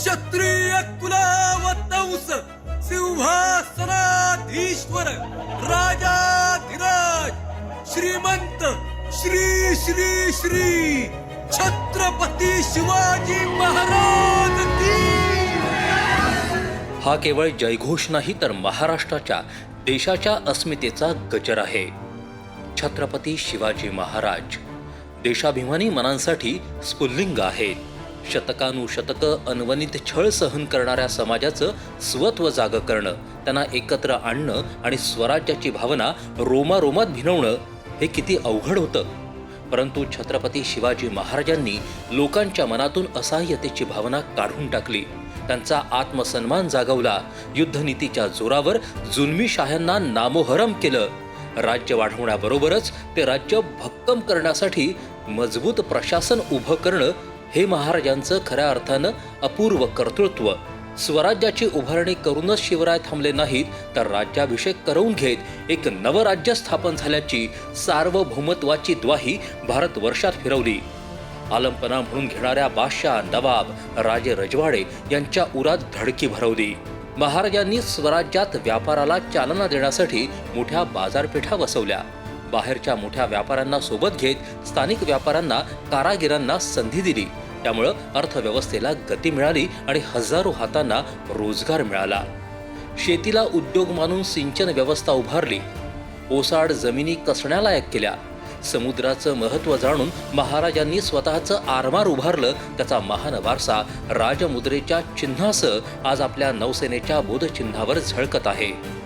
क्षत्रिय कुलावतंस सिंहासनाधीश्वर राजाधिराज श्रीमंत श्री श्री श्री छत्रपती शिवाजी महाराज हा केवळ जयघोष नाही तर महाराष्ट्राच्या देशाच्या अस्मितेचा गजर आहे. छत्रपती शिवाजी महाराज देशाभिमानी मनांसाठी स्फुल्लिंग आहेत शतकानुशतकं अनवनित छळ सहन करणाऱ्या समाजाचं स्वत्व जागं करणं त्यांना एकत्र आणणं आणि स्वराज्याची भावना रोमारोमात भिनवणं हे किती अवघड होतं. परंतु छत्रपती शिवाजी महाराजांनी लोकांच्या मनातून असहाय्यतेची भावना काढून टाकली. त्यांचा आत्मसन्मान जागवला. युद्धनीतीच्या जोरावर जुलमी शाह्यांना नामोहरम केलं. राज्य वाढवण्याबरोबरच ते राज्य भक्कम करण्यासाठी मजबूत प्रशासन उभं करणं हे महाराजांचं खऱ्या अर्थानं अपूर्व कर्तृत्व. स्वराज्याची उभारणी करूनच शिवराय थांबले नाहीत तर राज्याभिषेक करून घेत एक नवराज्य स्थापन झाल्याची सार्वभौमत्वाची द्वाही भारतवर्षात फिरवली. आलंपना म्हणून घेणाऱ्या बादशाह नवाब राजे रजवाडे यांच्या उरात धडकी भरवली. महाराजांनी स्वराज्यात व्यापाराला चालना देण्यासाठी मोठ्या बाजारपेठा बसवल्या बाहेरच्या मोठ्या व्यापाऱ्यांना सोबत घेत स्थानिक व्यापाऱ्यांना कारागिरांना संधी दिली. त्यामुळं अर्थव्यवस्थेला गती मिळाली आणि हजारो हातांना रोजगार मिळाला. शेतीला उद्योग मानून सिंचन व्यवस्था उभारली. ओसाड जमिनी कसण्यालायक केल्या. समुद्राचं महत्त्व जाणून महाराजांनी स्वतःचं आरमार उभारलं त्याचा महान वारसा राजमुद्रेच्या चिन्हासह आज आपल्या नौसेनेच्या बोधचिन्हावर झळकत आहे.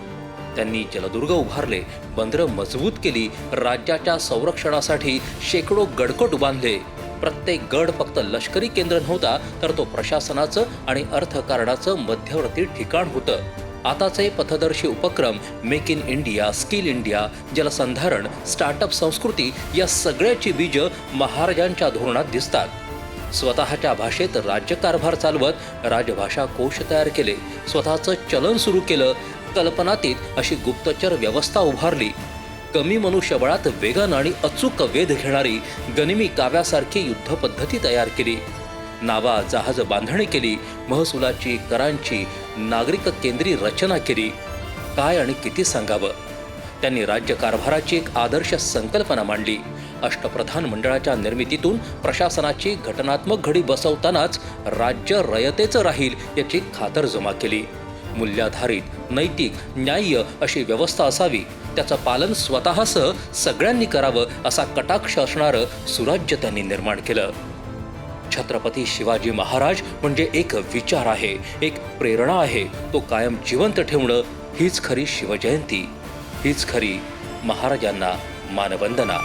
त्यांनी जलदुर्ग उभारले बंदरं मजबूत केली राज्याच्या संरक्षणासाठी शेकडो गडकोट बांधले. प्रत्येक गड फक्त लष्करी केंद्र नव्हता तर तो प्रशासनाचं आणि अर्थकारणाचं मध्यवर्ती ठिकाण होतं. आताचे पथदर्शी उपक्रम make in India skill India जलसंधारण स्टार्टअप संस्कृती या सगळ्याची बीज महाराजांच्या धोरणात दिसतात. स्वतःच्या भाषेत राज्यकारभार चालवत राजभाषा कोश तयार केले. स्वतःचं चलन सुरू केलं. कल्पनातीत अशी गुप्तचर व्यवस्था उभारली. कमी मनुष्यबळात वेगानं आणि अचूक वेध घेणारी गनिमी काव्यासारखी युद्धपद्धती तयार केली. नावा जहाज बांधणी केली महसुलाची करांची नागरिक केंद्री रचना केली. काय आणि किती सांगावं? त्यांनी राज्यकारभाराची एक आदर्श संकल्पना मांडली. अष्टप्रधान मंडळाच्या निर्मितीतून प्रशासनाची घटनात्मक घडी बसवतानाच राज्य रयतेचं राहील याची खातरजमा केली. मूल्याधारित नैतिक न्याय्य अशी व्यवस्था असावी. त्याचं पालन स्वतःसह सगळ्यांनी करावं असा कटाक्ष असणारं सुराज्य त्यांनी निर्माण केलं. छत्रपती शिवाजी महाराज म्हणजे एक विचार आहे एक प्रेरणा आहे. तो कायम जिवंत ठेवणं हीच खरी शिवजयंती हीच खरी महाराजांना मानवंदना.